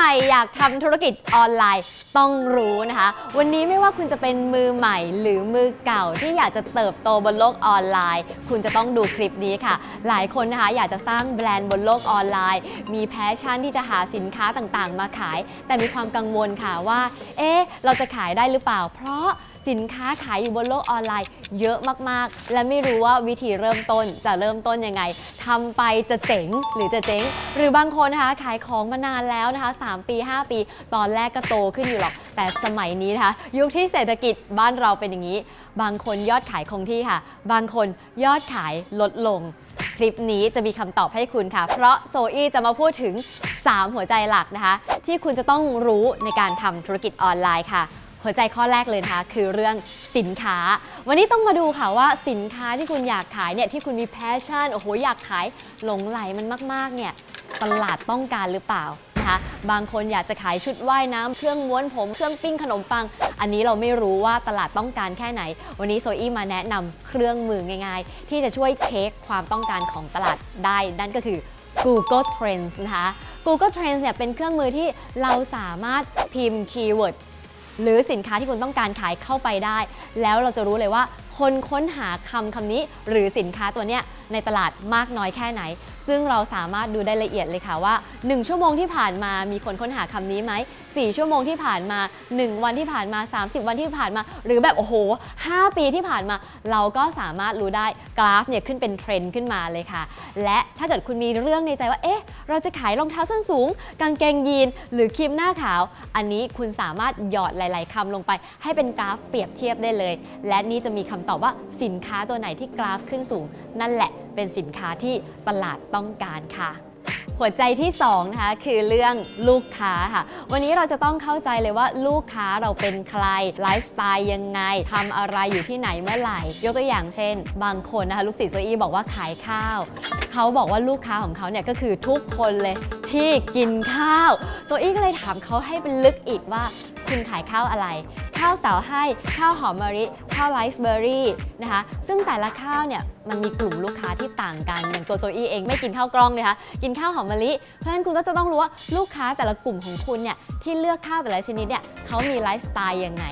ใหม่อยากทำธุรกิจออนไลน์ต้องรู้นะคะ วันนี้ไม่ว่าคุณจะเป็นมือใหม่หรือมือเก่าที่อยากจะเติบโตบนโลกออนไลน์ คุณจะต้องดูคลิปนี้ค่ะ หลายคนนะคะอยากจะสร้างแบรนด์บนโลกออนไลน์ มีแพชชั่นที่จะหาสินค้าต่างๆ มาขาย แต่มีความกังวลค่ะว่า เอ๊ะเราจะขายได้หรือเปล่า เพราะ สินค้าขายอยู่บนโลกออนไลน์ เยอะมากๆ และไม่รู้ว่าวิธีเริ่มต้นจะเริ่มต้นยังไงทำไปจะเจ๋งหรือจะเจ๊ง หรือบางคนนะคะขายของมานานแล้วนะคะ 3 ปี 5 ปี ตอนแรกก็โตขึ้นอยู่หรอก แต่สมัยนี้นะคะยุคที่เศรษฐกิจบ้านเราเป็นอย่างนี้ บางคนยอดขายคงที่ค่ะ บางคนยอดขายลดลงคลิปนี้จะมีคำตอบให้คุณค่ะ เพราะโซอี้จะมาพูดถึง 3 หัวใจหลักนะคะ ที่คุณจะต้องรู้ในการทำธุรกิจออนไลน์ค่ะ หัวใจข้อแรกเลยนะคะคือเรื่องสินค้า วันนี้ต้องมาดูค่ะว่าสินค้าที่คุณอยากขายเนี่ยที่คุณมีแพชชั่นโอ้โหอยากขายหลงไหลมันมากๆเนี่ยตลาดต้องการหรือเปล่านะคะบางคนอยากจะขายชุดว่ายน้ำเครื่องม้วนผมเครื่องปิ้งขนมปัง อันนี้เราไม่รู้ว่าตลาดต้องการแค่ไหน วันนี้โซอี้มาแนะนำเครื่องมือง่ายๆ ที่จะช่วยเช็คความต้องการของตลาดได้ นั่นก็คือ Google Trends นะคะ Google Trends เนี่ยเป็นเครื่องมือที่เราสามารถพิมพ์คีย์เวิร์ด หรือสินค้าที่คุณต้องการขายเข้าไปได้ แล้วเราจะรู้เลยว่าคนค้นหาคำคำนี้ หรือสินค้าตัวเนี้ยในตลาดมากน้อยแค่ไหน ซึ่งเราสามารถดูได้ละเอียดเลยค่ะว่า 1 ชั่วโมงที่ผ่านมามีคนค้นหาคำนี้ไหม 4 ชั่วโมงที่ผ่านมา 1 วันที่ผ่านมา 30 วันที่ผ่านมา หรือแบบโอ้โห 5 ปีที่ผ่านมา เราก็สามารถรู้ได้กราฟเนี่ยขึ้นเป็นเทรนด์ขึ้นมาเลยค่ะ และถ้าเกิดคุณมีเรื่องในใจว่าเอ๊ะเราจะขายรองเท้าส้นสูง กางเกงยีน หรือครีมหน้าขาว อันนี้คุณสามารถหยอดหลาย ๆคำลงไป ให้เป็นกราฟเปรียบเทียบได้เลย และนี่จะมีคำตอบว่าสินค้าตัวไหนที่กราฟขึ้นสูง นั่นแหละ เป็นสินค้าที่ตลาดต้องการค่ะ หัวใจที่2นะคะคือเรื่องลูกค้าค่ะ วันนี้เราจะต้องเข้าใจเลยว่าลูกค้าเราเป็นใครไลฟ์สไตล์ยังไงทำอะไรอยู่ที่ไหนเมื่อไหร่ ยกตัวอย่างเช่น บางคนนะคะลูกศิษย์โซอี้บอกว่าขายข้าวเขาบอกว่าลูกค้าของเขาเนี่ยก็คือทุกคนเลยที่กินข้าวโซอี้ก็เลยถามเขาให้เป็นลึกอีกว่าคุณขายข้าวอะไร ข้าวสาวให้ข้าวหอมมะลิ ข้าวไรซ์เบอร์รี่นะคะซึ่งแต่ละข้าวเนี่ยมันมีกลุ่มลูกค้าที่ต่างกัน อย่างตัวโซอี้เองไม่กินข้าวกล้องนะคะกินข้าวหอมมะลิ เพราะฉะนั้นคุณก็จะต้องรู้ว่าลูกค้าแต่ละกลุ่มของคุณเนี่ยที่เลือกข้าวแต่ละชนิดเนี่ยเขามีไลฟ์สไตล์อยังไง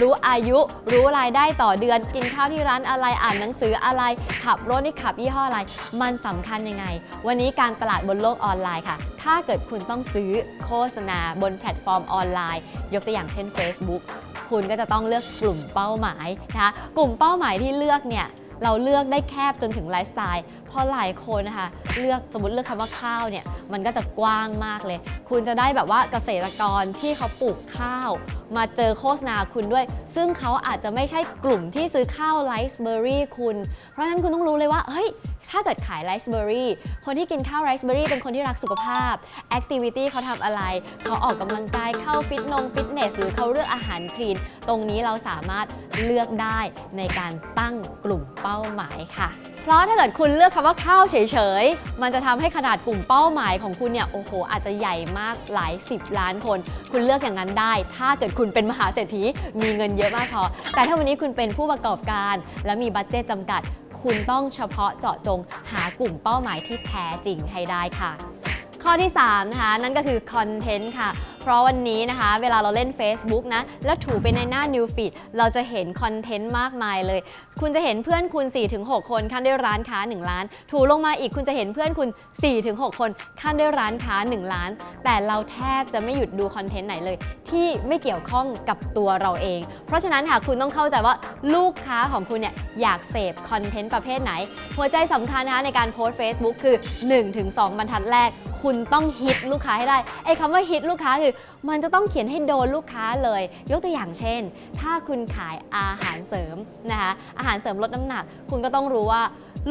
รู้อายุรู้รายได้ต่อเดือน กินข้าวที่ร้านอะไรอ่านหนังสืออะไร ขับรถนี่ขับยี่ห้ออะไร มันสำคัญยังไง วันนี้การตลาดบนโลกออนไลน์ค่ะ ถ้าเกิดคุณต้องซื้อโฆษณาบนแพลตฟอร์มออนไลน์ ยกตัวอย่างเช่น Facebook คุณก็จะต้องเลือกกลุ่มเป้าหมายนะคะกลุ่มเป้าหมายที่เลือกเนี่ยเราเลือกได้แคบจนถึงไลฟ์สไตล์เพราะหลายคนนะคะเลือกสมมติเลือกคำว่าข้าวเนี่ยมันก็จะกว้างมากเลย คุณจะได้แบบว่าเกษตรกรที่เขาปลูกข้าว มาเจอโฆษณาคุณด้วย ซึ่งเขาอาจจะไม่ใช่กลุ่มที่ซื้อข้าวไรซ์เบอร์รี่คุณ เพราะฉะนั้นคุณต้องรู้เลยว่าเฮ้ย ถ้าเกิดขายไรซ์เบอร์รี่คนที่กินข้าวไรซ์เบอร์รี่เป็นคนที่รักสุขภาพแอคทิวิตี้เขาทำอะไร เขาออกกำลังกายเข้าฟิตนงฟิตเนสหรือเขาเลือกอาหารคลีน ตรงนี้เราสามารถเลือกได้ในการตั้งกลุ่มเป้าหมายค่ะเพราะถ้าเกิดคุณเลือกคำว่าข้าวเฉยๆ มันจะทำให้ขนาดกลุ่มเป้าหมายของคุณเนี่ยโอ้โห อาจจะใหญ่มากหลาย 10 ล้านคน คุณเลือกอย่างนั้นได้ ถ้าเกิดคุณเป็นมหาเศรษฐีมีเงินเยอะมากพอแต่ถ้าวันนี้คุณเป็นผู้ประกอบการ และมีบัตเจตจำกัด คุณต้องเฉพาะเจาะจงหากลุ่มเป้าหมายที่แท้จริงให้ได้ค่ะ ข้อที่ 3 นะคะ นั่นก็คือคอนเทนต์ค่ะ เพราะวันนี้นะคะ เวลาเราเล่น Facebook นะ แล้วถูไปในหน้า New Feed เราจะเห็นคอนเทนต์มากมายเลย คุณจะเห็นเพื่อนคุณ 4-6 คนขั้นด้วยร้านค้า 1 ล้าน ถูลงมาอีกคุณจะเห็นเพื่อนคุณ 4-6 คนขั้นด้วยร้านค้า 1 ล้าน แต่เราแทบจะไม่หยุดดูคอนเทนต์ไหนเลย ที่ไม่เกี่ยวข้องกับตัวเราเอง เพราะฉะนั้นค่ะคุณต้องเข้าใจว่าลูกค้าของคุณเนี่ยอยากเสพคอนเทนต์ประเภทไหน หัวใจสำคัญนะคะในการโพสต์ Facebook คือ 1-2 บรรทัดแรก คุณต้องฮิตลูกค้าให้ได้ไอ้คำว่าฮิตลูกค้าคือ มันจะต้องเขียนให้โดนลูกค้าเลย ยกตัวอย่างเช่น ถ้าคุณขายอาหารเสริมนะคะอาหารเสริมลดน้ำหนัก คุณก็ต้องรู้ว่า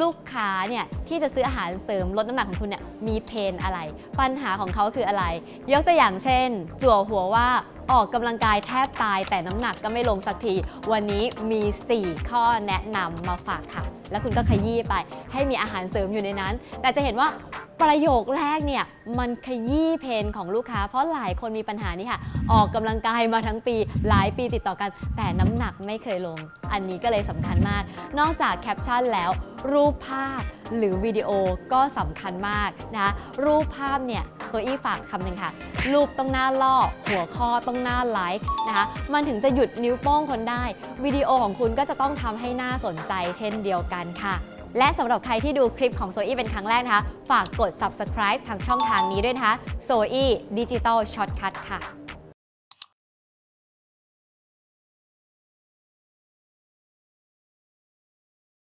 ลูกค้าเนี่ยที่จะซื้ออาหารเสริมลดน้ำหนักของคุณเนี่ยมีเพนอะไร ปัญหาของเขาคืออะไร ยกตัวอย่างเช่น จั่วหัวว่าออกกำลังกายแทบตายแต่น้ำหนักก็ไม่ลงสักที วันนี้มี 4 ข้อแนะนำมาฝากค่ะ แล้วคุณก็ขยี้ไปให้มีอาหารเสริมอยู่ในนั้น แต่จะเห็นว่า ประโยคแรกเนี่ยมันขยี้เพนของลูกค้า เพราะหลายคนมีปัญหานี้ค่ะ ออกกำลังกายมาทั้งปี หลายปีติดต่อกัน แต่น้ำหนักไม่เคยลง อันนี้ก็เลยสำคัญมาก นอกจากแคปชั่นแล้ว รูปภาพหรือวิดีโอก็สำคัญมากนะคะรูปภาพเนี่ยโซอี้ฝากคำหนึ่งค่ะ รูปต้องหน้าล่อ หัวข้อต้องหน้าไลค์นะคะมันถึงจะหยุดนิ้วโป้งคนได้ วิดีโอของคุณก็จะต้องทำให้น่าสนใจเช่นเดียวกันค่ะ และสำหรับใครที่ดูคลิปของโซอี้เป็นครั้งแรกนะคะ ฝากกด subscribe ทางช่องทางนี้ด้วยนะคะโซอี้ดิจิตอลช็อตคัทค่ะ